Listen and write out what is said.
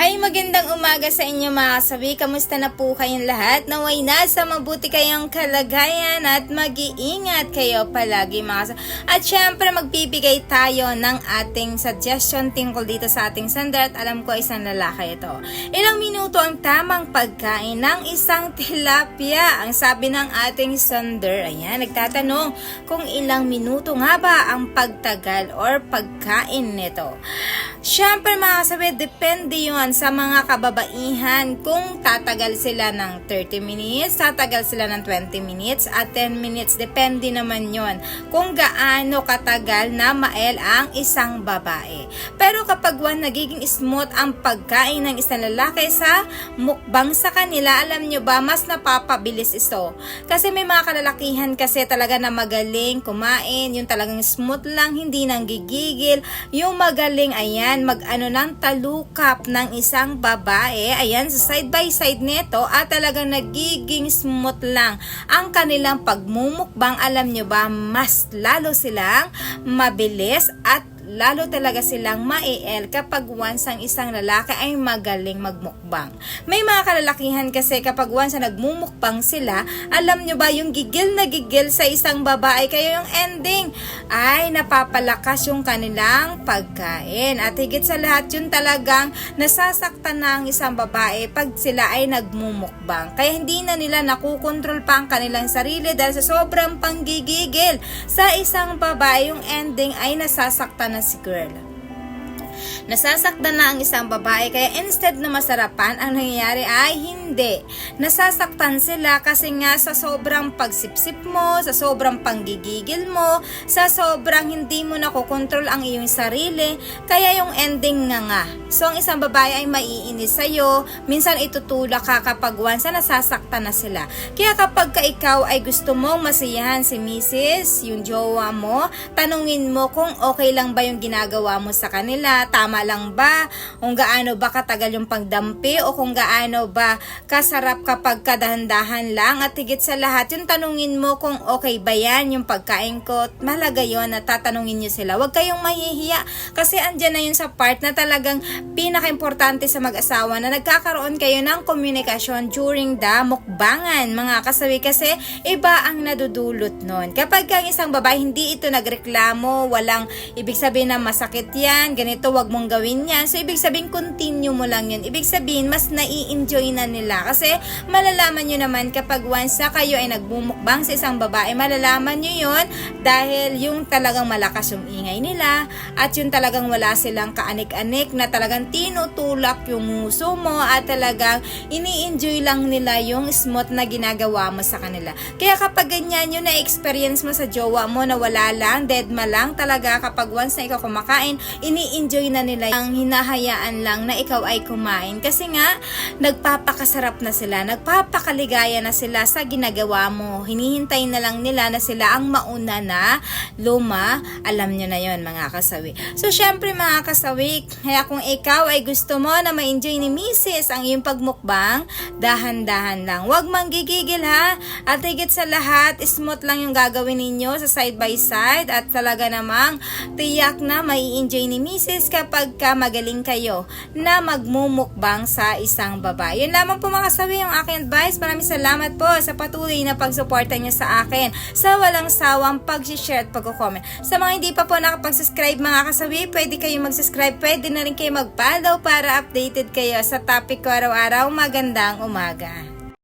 Ay magandang umaga sa inyo mga kasabi. Kamusta na po kayong lahat? Naway nasa mabuti kayong kalagayan at mag-iingat kayo palagi mga kasabi. At syempre magbibigay tayo ng ating suggestion tungkol dito sa ating sender at alam ko isang lalaki ito. Ilang minuto ang tamang pagkain ng isang tilapia? Ang sabi ng ating sender, ayan, nagtatanong kung ilang minuto nga ba ang pagtagal or pagkain nito. Siyempre mga kasabi, depende yun sa mga kababaihan kung tatagal sila ng 30 minutes, tatagal sila ng 20 minutes at 10 minutes. Depende naman yon kung gaano katagal na mael ang isang babae. Pero kapag one nagiging smooth ang pagkain ng isang lalaki sa mukbang sa kanila, alam nyo ba, mas napapabilis ito. Kasi may mga kalalakihan kasi talaga na magaling kumain, yung talagang smooth lang, hindi nang gigigil, yung magaling, ayan, mag-ano ng talukap ng isang babae, ayan, sa side by side nito, at talagang nagiging smooth lang ang kanilang pagmumukbang, alam nyo ba, mas lalo silang mabilis at lalo talaga silang maiel kapag once ang isang lalaki ay magaling magmukbang. May mga kalalakihan kasi kapag once na nagmumukbang sila, alam nyo ba yung gigil na gigil sa isang babae, kaya yung ending ay napapalakas yung kanilang pagkain. At higit sa lahat, yun talagang nasasaktan na ang isang babae pag sila ay nagmumukbang. Kaya hindi na nila nakukontrol pa ang kanilang sarili dahil sa sobrang panggigigil sa isang babae, yung ending ay nasasaktan na si girl. Nasasaktan na ang isang babae kaya instead na masarapan, ang nangyayari ay hindi. Nasasaktan sila kasi nga sa sobrang pagsipsip mo, sa sobrang panggigigil mo, sa sobrang hindi mo nakokontrol ang iyong sarili, kaya yung ending nga nga. So ang isang babae ay maiinis sa'yo, minsan itutulak ka kapag once na nasasaktan na sila. Kaya kapag ka ikaw ay gusto mong masiyahan si Mrs., yung jowa mo, tanungin mo kung okay lang ba yung ginagawa mo sa kanila, tama lang ba, kung gaano ba katagal yung pagdampi, o kung gaano ba kasarap kapag kadahan-dahan lang, at higit sa lahat, yung tanungin mo kung okay ba yan, yung pagkain ko, malaga yon na tatanungin nyo sila. Huwag kayong mahihiya, kasi andyan na yun sa part na talagang pinaka-importante sa mag-asawa na nagkakaroon kayo ng komunikasyon during the mukbangan, mga kasawi, kasi iba ang nadudulot nun. Kapag ang isang babae, hindi ito nagreklamo, walang ibig sabihin na masakit yan, ganito, wag mong gawin yan. So, ibig sabihin, continue mo lang yun. Ibig sabihin, mas nai-enjoy na nila. Kasi, malalaman nyo naman kapag once na kayo ay nagbumukbang sa isang babae, malalaman nyo yun dahil yung talagang malakas yung ingay nila at yung talagang wala silang kaanik-anik na talagang tinutulak yung muso mo at talagang ini-enjoy lang nila yung smooth na ginagawa mo sa kanila. Kaya kapag ganyan yung na-experience mo sa jowa mo na wala lang, dead ma lang talaga kapag once na ikaw kumakain, ini-enjoy na nila ang hinahayaan lang na ikaw ay kumain. Kasi nga, nagpapakasarap na sila, nagpapakaligaya na sila sa ginagawa mo. Hinihintay na lang nila na sila ang mauna na luma. Alam nyo na yon mga kasawi. So, syempre mga kasawi, kaya kung ikaw ay gusto mo na ma-enjoy ni Mrs. ang iyong pagmukbang, dahan-dahan lang. Huwag manggigigil ha. At higit sa lahat, smooth lang yung gagawin ninyo sa side by side at talaga namang tiyak na mai enjoy ni Mrs. kapag ka magaling kayo na magmumukbang sa isang babae. Yun lamang po mga kasawi yung aking advice. Maraming salamat po sa patuloy na pagsuporta niyo sa akin sa walang sawang pag-share at pag-comment. Sa mga hindi pa po nakapag-subscribe mga kasawi, pwede kayo mag-subscribe, pwede na rin kayo mag-follow para updated kayo sa topic ko araw-araw. Magandang umaga.